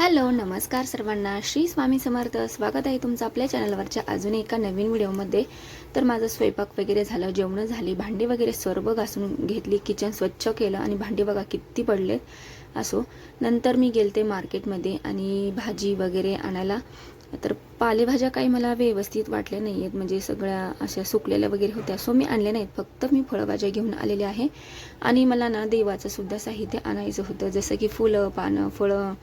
Hello नमस्कार सर्वांना. श्री स्वामी समर्थ. स्वागत आहे तुमचं आपल्या चॅनलवरच्या अजून एका नवीन व्हिडिओमध्ये. तर माझं स्वयंपाक वगैरे झालं जेवणं झाली भांडी वगैरे सर्व घासून घेतली किचन स्वच्छ केलं आणि भांडी बघा किती पडले असो. नंतर मी गेलते मार्केटमध्ये आणि भाजी वगैरे आणायला. तर पालेभाज्या काही मला व्यवस्थित वाटल्या नाही आहेत म्हणजे सगळ्या अशा सुकलेल्या वगैरे होत्या. सो मी आणल्या नाहीत. फक्त मी फळभाज्या घेऊन आलेले आहे. आणि मला ना देवाचं सुद्धा साहित्य आणायचं होतं. जसं की फुलं पानं फळं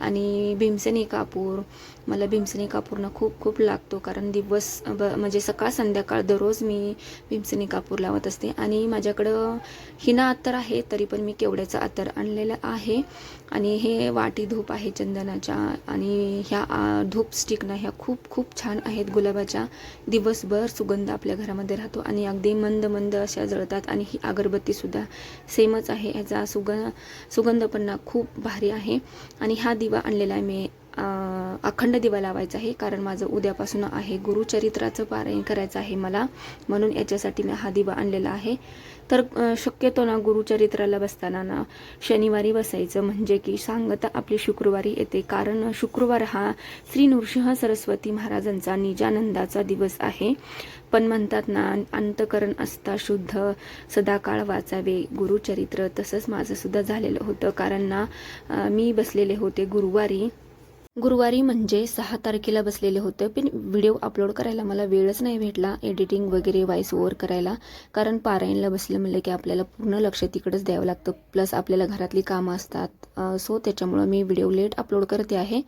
आणि भीमसेनी कापूर. मला भीमसेनी कापूरनं खूप खूप लागतो कारण दिवस ब म्हणजे सकाळ संध्याकाळ दररोज मी भीमसेनी कापूर लावत असते. आणि माझ्याकडं हिना अत्तर आहे तरी पण मी केवड्याचं अत्तर आणलेलं आहे. आणि हे वाटी धूप आहे चंदनाच्या. आणि ह्या धूप स्टिकना ह्या खूप खूप छान आहेत गुलाबाच्या. दिवसभर सुगंध आपल्या घरामध्ये राहतो आणि अगदी मंद मंद अशा जळतात. आणि ही अगरबत्तीसुद्धा सेमच आहे. ह्याचा सुगंध सुगंध पण ना खूप भारी आहे. आणि हा दिवा आणलेला आहे मी. अखंड दिवा लावायचा आहे कारण माझं उद्यापासून आहे गुरुचरित्राचं पारायण करायचं आहे मला म्हणून याच्यासाठी मी हा दिवा आणलेला आहे. तर शक्यतो ना गुरुचरित्राला बसताना ना शनिवारी बसायचं म्हणजे की सांगता आपली शुक्रवारी येते कारण शुक्रवार हा श्री नृसिंह सरस्वती महाराजांचा निजानंदाचा दिवस आहे. पण म्हणतात ना अंतकरण असता शुद्ध सदाकाळ वाचावे गुरुचरित्र तसंच माझं सुद्धा झालेलं होतं कारण ना मी बसलेले होते गुरुवारी. गुरुवारी म्हणजे सहा तारखेला बसलेले होते पण व्हिडिओ अपलोड करायला मला वेळच नाही भेटला एडिटिंग वगैरे व्हॉइस ओवर करायला. कारण पारायणला बसलं म्हणलं की आपल्याला पूर्ण लक्ष तिकडंच द्यावं लागतं प्लस आपल्याला घरातली कामं असतात. सो त्याच्यामुळं मी व्हिडिओ लेट अपलोड करते आहे.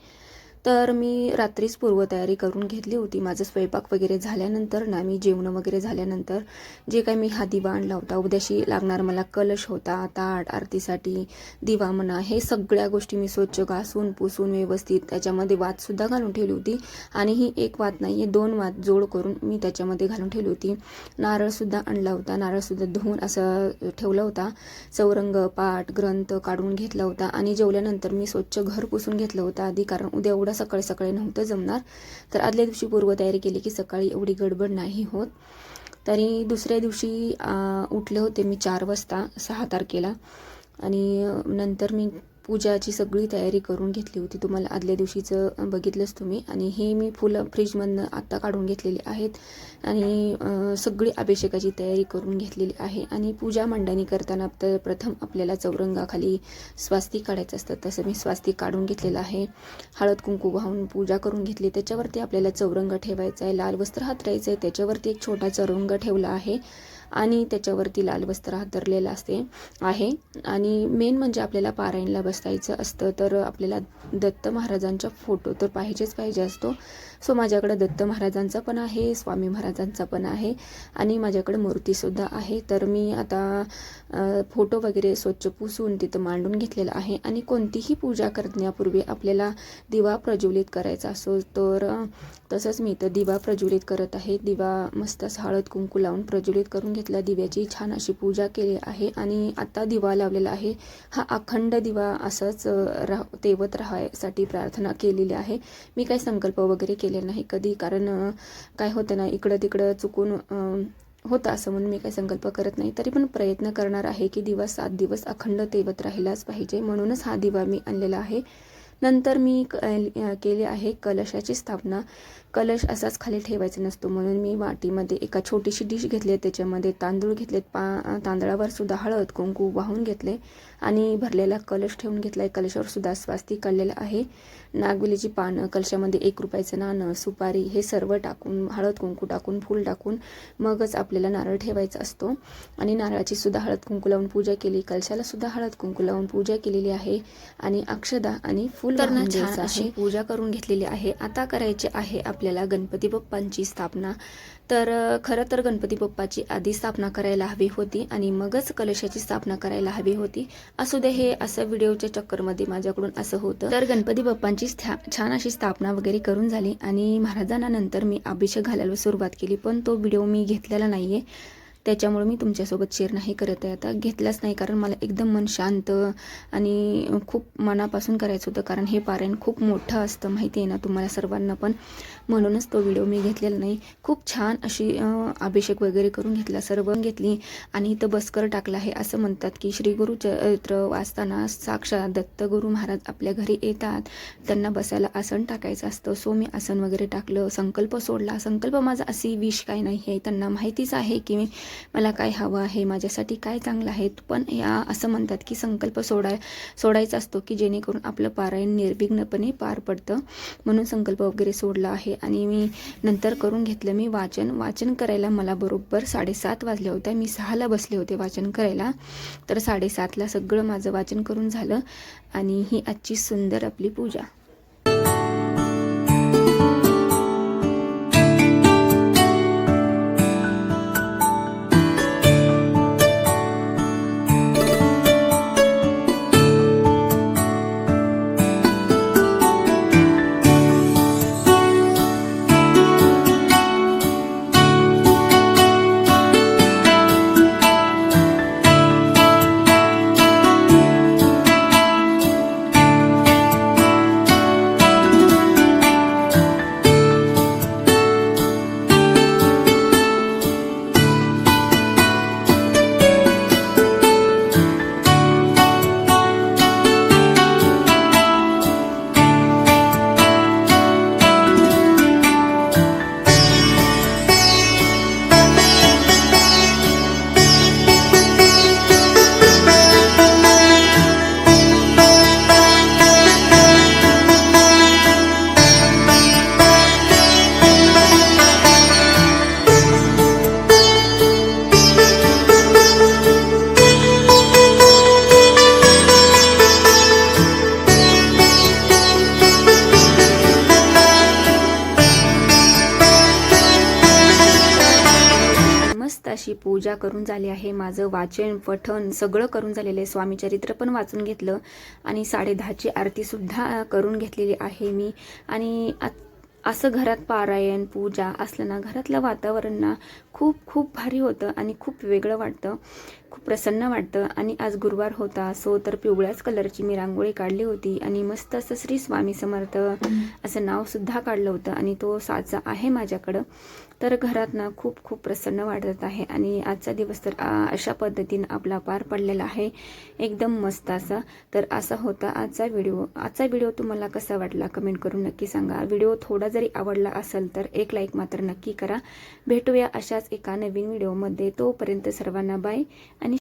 तर मी रात्रीच पूर्वतयारी करून घेतली होती. माझं स्वयंपाक वगैरे झाल्यानंतर ना मी जेवणं वगैरे झाल्यानंतर जे काही मी हा दिवा आणला होता उद्याशी लागणार मला कलश होता ताट आरतीसाठी दिवा म्हणा हे सगळ्या गोष्टी मी स्वच्छ घासून पुसून व्यवस्थित त्याच्यामध्ये वातसुद्धा घालून ठेवली होती. आणि ही एक वात नाही आहे दोन वात जोड करून मी त्याच्यामध्ये घालून ठेवली होती. नारळसुद्धा आणला होता. नारळसुद्धा धुवून असं ठेवला होता. चौरंग पाट ग्रंथ काढून घेतला होता. आणि जेवल्यानंतर मी स्वच्छ घर पुसून घेतलं होतं आधी कारण उद्या एवढं सकाळी सकाळी नव्हतं जमणार. तर आदल्या दिवशी पूर्वतयारी केली की सकाळी एवढी गडबड नाही होत. तरी दुसऱ्या दिवशी उठले होते मी चार वाजता सहा तारखेला. आणि नंतर मी पूजाची सगळी तयारी करून घेतली होती. तुम्हाला आदल्या दिवशीचं बघितलंच तुम्ही. आणि हे मी फुलं फ्रीजमधनं आत्ता काढून घेतलेली आहेत. आणि सगळी अभिषेकाची तयारी करून घेतलेली आहे. आणि पूजा मांडणी करताना तर प्रथम आपल्याला चौरंगाखाली स्वास्तिक काढायचं असतं. तसं मी स्वास्तिक काढून घेतलेलं आहे. हळद कुंकू वाहून पूजा करून घेतली. त्याच्यावरती आपल्याला चौरंग ठेवायचा आहे लाल वस्त्र हातरायचं आहे त्याच्यावरती एक छोटा चौरंग ठेवला आहे. आणि त्याच्यावरती लाल वस्त्र हातरलेलं असते आहे. आणि मेन म्हणजे आपल्याला पारायणला बसायचं असतं तर आपल्याला दत्त महाराजांचा फोटो तर पाहिजेच पाहिजे असतो. सो माझ्याकडं दत्त महाराजांचा पण आहे स्वामी महाराजांचा पण आहे आणि माझ्याकडे मूर्तीसुद्धा आहे. तर मी आता फोटो वगैरे स्वच्छ पुसून तिथं मांडून घेतलेला आहे आणि कोणतीही पूजा करण्यापूर्वी आपल्याला दिवा प्रज्वलित करायचा असो तर तसंच मी इथं दिवा प्रज्वलित करत आहे. दिवा मस्त हळद कुंकू लावून प्रज्वलित करून घेतला. दिव्याची छान अशी पूजा केली आहे आणि आता दिवा लावलेला आहे. हा अखंड दिवा असंच राह तेवत राहायसाठी प्रार्थना केलेली आहे. मी काही संकल्प वगैरे केले नाही कधी. कारण काय होतं ना इकडं तिकडं चुकून होतं असं म्हणून मी काही संकल्प करत नाही. तरी पण प्रयत्न करणार आहे की दिवस सात दिवस अखंड तेवत राहिलाच पाहिजे. म्हणूनच हा दिवा मी आणलेला आहे. नंतर मी क- केली आहे कलशाची स्थापना. कलश असाच खाली ठेवायचा नसतो. म्हणून मी वाटीमध्ये एका छोटीशी डिश घेतली. त्याच्यामध्ये तांदूळ घेतलेत. पा तांदळावर सुद्धा हळद कुंकू वाहून घेतले आणि भरलेला कलश ठेवून घेतला आहे कलशावर सुद्धा स्वास्तिक काढलेलं आहे. नागवेलीची पानं कलशामध्ये एक रुपयाचं नाणं सुपारी हे सर्व टाकून हळद कुंकू टाकून फूल टाकून मगच आपल्याला नारळ ठेवायचा असतो. आणि नारळाची सुद्धा हळद कुंकू लावून पूजा केली. कलशाला सुद्धा हळद कुंकू लावून पूजा केलेली आहे. आणि अक्षदा आणि फुल तर ना वाहून छान अशी पूजा करून घेतलेली आहे. आता करायची आहे आपल्याला गणपती बाप्पांची स्थापना. तर खरं तर गणपती बाप्पाची आधी स्थापना करायला हवी होती आणि मगच कलशाची स्थापना करायला हवी होती. असू दे हे असं व्हिडिओच्या चक्करमध्ये माझ्याकडून असं होतं. तर गणपती बाप्पांची छान अशी स्थापना वगैरे करून झाली आणि महाराजांना नंतर मी अभिषेक घालायला सुरुवात केली. पण तो व्हिडिओ मी घेतलेला नाहीये. त्याच्यामुळे मी तुमच्यासोबत शेअर नाही करत आहे. आता घेतलाच नाही कारण मला एकदम मन शांत आणि खूप मनापासून करायचं होतं कारण हे पारायण खूप मोठं असतं माहिती आहे ना तुम्हाला सर्वांना पण. म्हणूनच तो व्हिडिओ मी घेतलेला नाही. खूप छान अशी अभिषेक वगैरे करून घेतला सर्व घेतली आणि इथं बसकर टाकला आहे असं म्हणतात की श्री गुरु चरित्र वाचताना साक्षात दत्तगुरु महाराज आपल्या घरी येतात. त्यांना बसायला आसन टाकायचं असतं सो मी आसन वगैरे टाकलं संकल्प सोडला. संकल्प माझा अशी विष काय नाही आहे. त्यांना माहितीच आहे की मी मला काय हवं आहे माझ्यासाठी काय चांगलं आहे? पण या असं म्हणतात की संकल्प सोडाय सोडायचा असतो की जेणेकरून आपलं पारायण निर्विघ्नपणे पार पडतं. म्हणून संकल्प वगैरे सोडला आहे. आणि मी नंतर करून घेतलं मी वाचन. वाचन करायला मला बरोबर साडेसात वाजल्या होत्या मी सहाला बसले होते वाचन करायला. तर साडेसातला सगळं माझं वाचन करून झालं. आणि ही आजची सुंदर आपली पूजा. पूजा करून झाली आहे माझं वाचन पठण सगळं करून झालेलं आहे. स्वामी चरित्र पण वाचून घेतलं आणि साडेदहाची आरतीसुद्धा करून घेतलेली आहे मी. आणि आत- असं घरात पारायण पूजा असलं ना घरातलं वातावरण ना खूप खूप भारी होतं आणि खूप वेगळं वाटतं. खूप प्रसन्न वाटतं. आणि आज गुरुवार होता सो तर पिवळ्याच कलरची मी रांगोळी काढली होती आणि मस्त असं श्री स्वामी समर्थ असं नावसुद्धा काढलं होतं आणि तो साचा आहे माझ्याकडं. तर घरात ना खूप खूप प्रसन्न वाटत आहे आणि आजचा दिवस तर अशा पद्धतीनं आपला पार पडलेला आहे. एकदम मस्त असा. तर असा होता आजचा व्हिडिओ. आजचा व्हिडिओ तुम्हाला कसा वाटला कमेंट करून नक्की सांगा. व्हिडिओ थोडा जरी आवडला असेल तर एक लाईक मात्र नक्की करा. भेटूया अशाच एका नवीन व्हिडिओमध्ये. तोपर्यंत सर्वांना बाय.